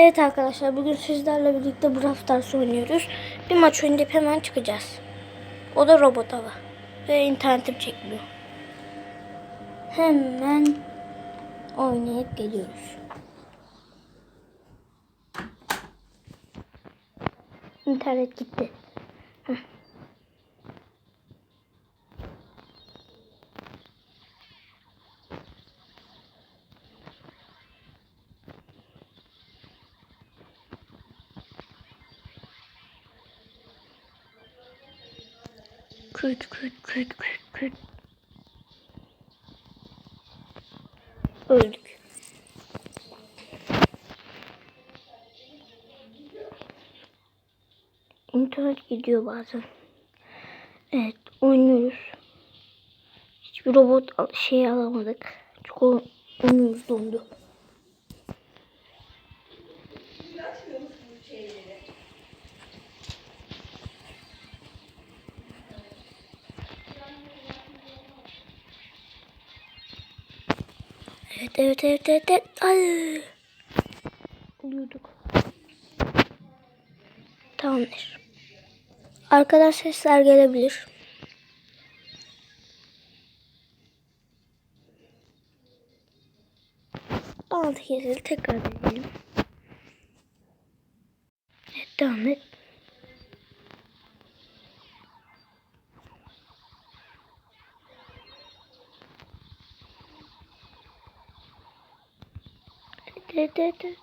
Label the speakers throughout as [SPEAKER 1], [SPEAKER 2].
[SPEAKER 1] Evet arkadaşlar bugün sizlerle birlikte Brawl Stars oynuyoruz. Bir maç oynayıp hemen çıkacağız. O da robot hava. Ve internetim çekmiyor. Hemen oynayıp geliyoruz. İnternet gitti. Heh. Küt küt küt küt küt. Öldük. İnternet gidiyor bazen. Evet oynuyoruz. Hiçbir robot al- şey alamadık. Çünkü o- oyunumuz dondu. Evet evet evet evet. evet. Ay. Uyuduk. Tamamdır. Arkadan sesler gelebilir. Altı kesildi. Tekrar deneyelim. Evet devam et. Evet evet. evet.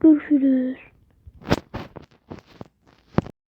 [SPEAKER 1] Görüşürüz.